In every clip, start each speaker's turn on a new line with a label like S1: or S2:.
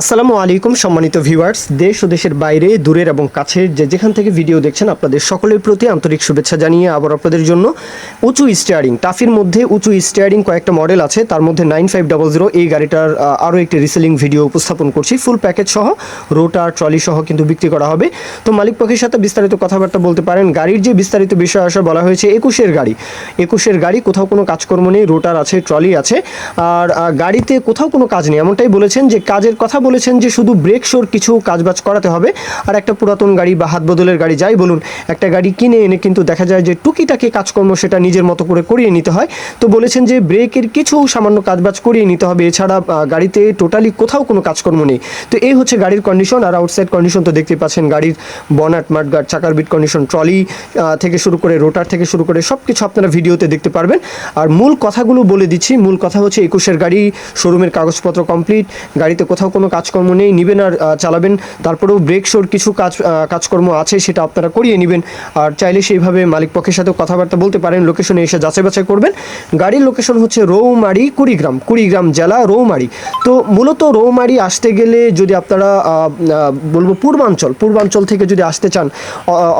S1: আসসালামু আলাইকুম, সম্মানিত ভিউয়ার্স। দেশ ও দেশের বাইরে, দূরের এবং কাছের যে যেখান থেকে ভিডিও দেখছেন, আপনাদের সকলের প্রতি আন্তরিক শুভেচ্ছা জানিয়ে আবার আপনাদের জন্য উঁচু স্টিয়ারিং টাফির মধ্যে উঁচু স্টিয়ারিং কয়েকটা মডেল আছে। তার মধ্যে নাইন ফাইভ ডাবল জিরো এই গাড়িটার আরও একটি রিসেলিং ভিডিও উপস্থাপন করছি। ফুল প্যাকেজ সহ রোটার ট্রলি সহ কিন্তু বিক্রি করা হবে। তো মালিক পক্ষের সাথে বিস্তারিত কথাবার্তা বলতে পারেন। গাড়ির যে বিস্তারিত বিষয় আসে বলা হয়েছে একুশের গাড়ি। একুশের গাড়ি, কোথাও কোনো কাজকর্ম নেই রোটার আছে ট্রলি আছে। আর গাড়িতে কোথাও কোনো কাজ নেই, এমনটাই বলেছেন যে কাজের কথা বলেছেন যে শুধু ব্রেক শোর কিছু কাজবাজ করাতে হবে, আর একটা পুরাতন গাড়ি বা হাত বদলের গাড়ি যাই বলুন, একটা গাড়ি কিনে এনে কিন্তু দেখা যায় যে টুকিটাকি কাজকর্ম সেটা নিজের মতো করে করিয়ে নিতে হয়। তো বলেছেন যে ব্রেকের কিছু সামান্য কাজবাজ করিয়ে নিতে হবে, এছাড়া গাড়িতে টোটালি কোথাও কোনো কাজকর্ম নেই। তো এই হচ্ছে গাড়ির কন্ডিশন আর আউটসাইড কন্ডিশন তো দেখতে পাচ্ছেন গাড়ির বনাট মাঠগার্ড চাকার বিট কন্ডিশন ট্রলি থেকে শুরু করে রোটার থেকে শুরু করে সব কিছু আপনারা ভিডিওতে দেখতে পারবেন। আর মূল কথাগুলো বলে দিচ্ছি, মূল কথা হচ্ছে একুশের গাড়ি শোরুমের কাগজপত্র কমপ্লিট গাড়িতে কোথাও কোনো কাজকর্ম নেই, নিবেন আর চালাবেন। তারপরেও ব্রেক শোর কিছু কাজ কাজকর্ম আছে সেটা আপনারা করিয়ে নেবেন। আর চাইলে সেইভাবে মালিক পক্ষের সাথে কথাবার্তা বলতে পারেন লোকেশনে এসে যাচাই বাছাই করবেন। গাড়ির লোকেশন হচ্ছে রৌমারি, কুড়িগ্রাম কুড়িগ্রাম জেলা রৌমারি। তো মূলত রৌমারি আসতে গেলে যদি আপনারা বলব পূর্বাঞ্চল পূর্বাঞ্চল থেকে যদি আসতে চান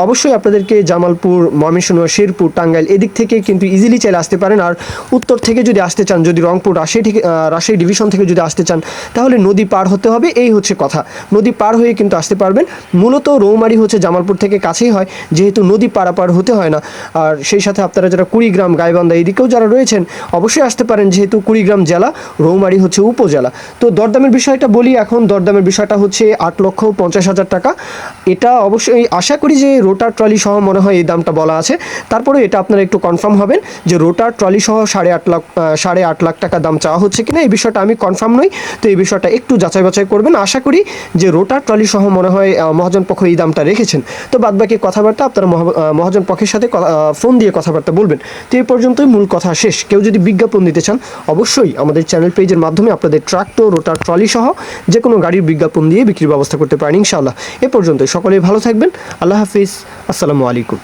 S1: অবশ্যই আপনাদেরকে জামালপুর, ময়মনসিংহ, শেরপুর, টাঙ্গাইল এদিক থেকে কিন্তু ইজিলি চাইলে আসতে পারেন। আর উত্তর থেকে যদি আসতে চান, যদি রংপুর রাজশাহী রাজশাহী ডিভিশন থেকে যদি আসতে চান, তাহলে নদী পার হতে হবে, এই হচ্ছে কথা। নদী পার হয়ে কিন্তু আসতে পারবেন। মূলত রৌমারি হচ্ছে জামালপুর থেকে কাছেই হয়, যেহেতু নদী পারাপার হতে হয় না। আর সেই সাথে আপনারা যারা কুড়িগ্রাম, গাইবান্ধা এদিকেও যারা রয়েছেন, অবশ্যই আসতে পারেন, যেহেতু কুড়িগ্রাম জেলা, রৌমারি হচ্ছে উপজেলা। তো দরদামের বিষয়টা বলি এখন, দরদামের বিষয়টা হচ্ছে আট লক্ষ পঞ্চাশ হাজার টাকা। এটা অবশ্যই আশা করি যে রোটার ট্রলি সহ মনে হয় এই দামটা বলা আছে। তারপরে এটা আপনারা একটু কনফার্ম হবেন যে রোটার ট্রলি সহ সাড়ে আট লাখ সাড়ে আট লাখ টাকা দাম চাওয়া হচ্ছে কিনা, এই বিষয়টা আমি কনফার্ম নই। তো এই বিষয়টা একটু যাচাই বাছাই করবেন। আশা করি যে রোটার ট্রলি সহ মনে হয় মহাজন পক্ষ এই দামটা রেখেছেন। তো বাদবাকি কথাবার্তা আপনারা মহা- মহাজন পক্ষের সাথে ফোন দিয়ে কথাবার্তা বলবেন। তো এই পর্যন্তই মূল কথা শেষ। কেউ যদি বিজ্ঞাপন দিতে চান, অবশ্যই আমাদের চ্যানেল পেজের মাধ্যমে আপনাদের ট্রাক্টর রোটার ট্রলি সহ যে কোনো গাড়ির বিজ্ঞাপন দিয়ে বিক্রির ব্যবস্থা করতে পারেন ইনশাআল্লাহ। এ পর্যন্তই। সকলেই ভালো থাকবেন। আল্লাহ হাফিজ। আসসালামু আলাইকুম।